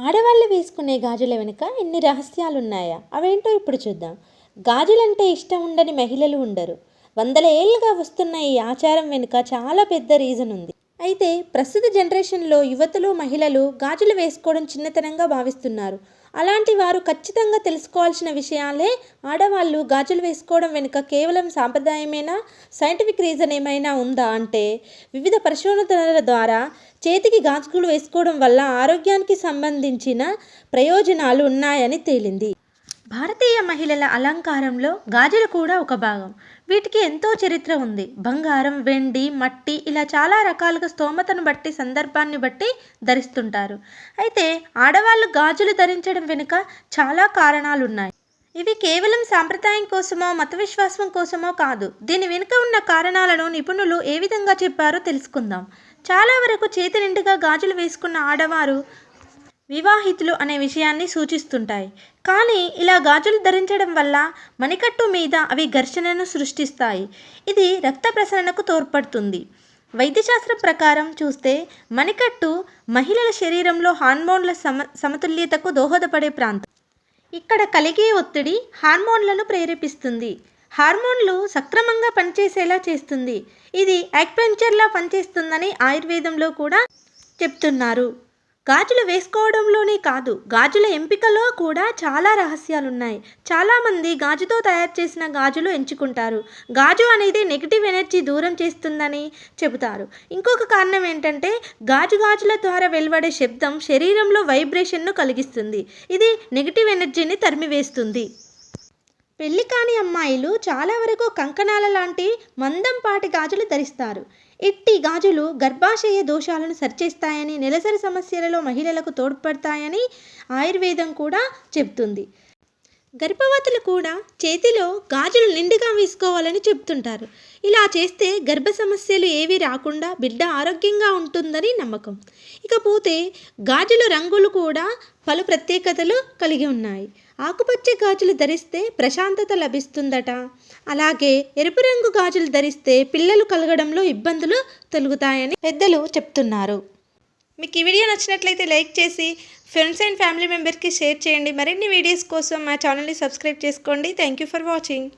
ఆడవాళ్ళు వేసుకునే గాజుల వెనుక ఎన్ని రహస్యాలు ఉన్నాయా అవేంటో ఇప్పుడు చూద్దాం. గాజులంటే ఇష్టం ఉండని మహిళలు ఉండరు. వందల ఏళ్ళుగా వస్తున్న ఈ ఆచారం వెనుక చాలా పెద్ద రీజన్ ఉంది. అయితే ప్రస్తుత జనరేషన్లో యువతలు మహిళలు గాజులు వేసుకోవడం చిన్నతనంగా భావిస్తున్నారు. అలాంటి వారు ఖచ్చితంగా తెలుసుకోవాల్సిన విషయాలే ఆడవాళ్ళు గాజులు వేసుకోవడం వెనుక కేవలం సాంప్రదాయమేనా సైంటిఫిక్ రీజన్ ఏమైనా ఉందా అంటే వివిధ పరిశోధనల ద్వారా చేతికి గాజులు వేసుకోవడం వల్ల ఆరోగ్యానికి సంబంధించిన ప్రయోజనాలు ఉన్నాయని తేలింది. భారతీయ మహిళల అలంకారంలో గాజులు కూడా ఒక భాగం. వీటికి ఎంతో చరిత్ర ఉంది. బంగారం వెండి మట్టి ఇలా చాలా రకాలుగా స్తోమతను బట్టి సందర్భాన్ని బట్టి ధరిస్తుంటారు. అయితే ఆడవాళ్ళు గాజులు ధరించడం వెనుక చాలా కారణాలు ఉన్నాయి ఇవి కేవలం సాంప్రదాయం కోసమో మత విశ్వాసం కోసమో కాదు. దీని వెనుక ఉన్న కారణాలను నిపుణులు ఏ విధంగా చెప్పారో తెలుసుకుందాం. చాలా వరకు చేతి నిండుగా గాజులు వేసుకున్న ఆడవారు వివాహితులు అనే విషయాన్ని సూచిస్తుంటాయి. కానీ ఇలా గాజులు ధరించడం వల్ల మణికట్టు మీద అవి ఘర్షణను సృష్టిస్తాయి. ఇది రక్త ప్రసరణకు తోడ్పడుతుంది. వైద్యశాస్త్రం ప్రకారం చూస్తే మణికట్టు మహిళల శరీరంలో హార్మోన్ల సమ సమతుల్యతకు దోహదపడే ప్రాంతం. ఇక్కడ కలిగే ఒత్తిడి హార్మోన్లను ప్రేరేపిస్తుంది. హార్మోన్లు సక్రమంగా పనిచేసేలా చేస్తుంది. ఇది యాక్పెంచర్లా పనిచేస్తుందని ఆయుర్వేదంలో కూడా చెప్తున్నారు. గాజులు వేసుకోవడంలోనే కాదు గాజుల ఎంపికలో కూడా చాలా రహస్యాలున్నాయి. చాలామంది గాజుతో తయారు చేసిన గాజులు ఎంచుకుంటారు. గాజు అనేది నెగిటివ్ ఎనర్జీ దూరం చేస్తుందని చెబుతారు. ఇంకొక కారణం ఏంటంటే గాజు గాజుల ద్వారా వెలువడే శబ్దం శరీరంలో వైబ్రేషన్ను కలిగిస్తుంది. ఇది నెగిటివ్ ఎనర్జీని తరిమివేస్తుంది. పెళ్ళి కాని అమ్మాయిలు చాలా వరకు కంకణాల లాంటి మందంపాటి గాజులు ధరిస్తారు. ఇట్టి గాజులు గర్భాశయ దోషాలను సరిచేస్తాయని నెలసరి సమస్యలలో మహిళలకు తోడ్పడతాయని ఆయుర్వేదం కూడా చెబుతుంది. గర్భవతులు కూడా చేతిలో గాజులు నిండుగా వేసుకోవాలని చెప్తుంటారు ఇలా చేస్తే గర్భ సమస్యలు ఏవి రాకుండా బిడ్డ ఆరోగ్యంగా ఉంటుందని నమ్మకం. ఇకపోతే గాజుల రంగులు కూడా పలు ప్రత్యేకతలు కలిగి ఉన్నాయి. ఆకుపచ్చ గాజులు ధరిస్తే ప్రశాంతత లభిస్తుందట. అలాగే ఎరుపు రంగు గాజులు ధరిస్తే పిల్లలు కలగడంలో ఇబ్బందులు తొలుగుతాయని పెద్దలు చెప్తున్నారు. మీకు ఈ వీడియో నచ్చినట్లయితే లైక్ చేసి ఫ్రెండ్స్ అండ్ ఫ్యామిలీ మెంబర్కి షేర్ చేయండి. మరిన్ని వీడియోస్ కోసం మా ఛానల్ని సబ్స్క్రైబ్ చేసుకోండి. Thank you for watching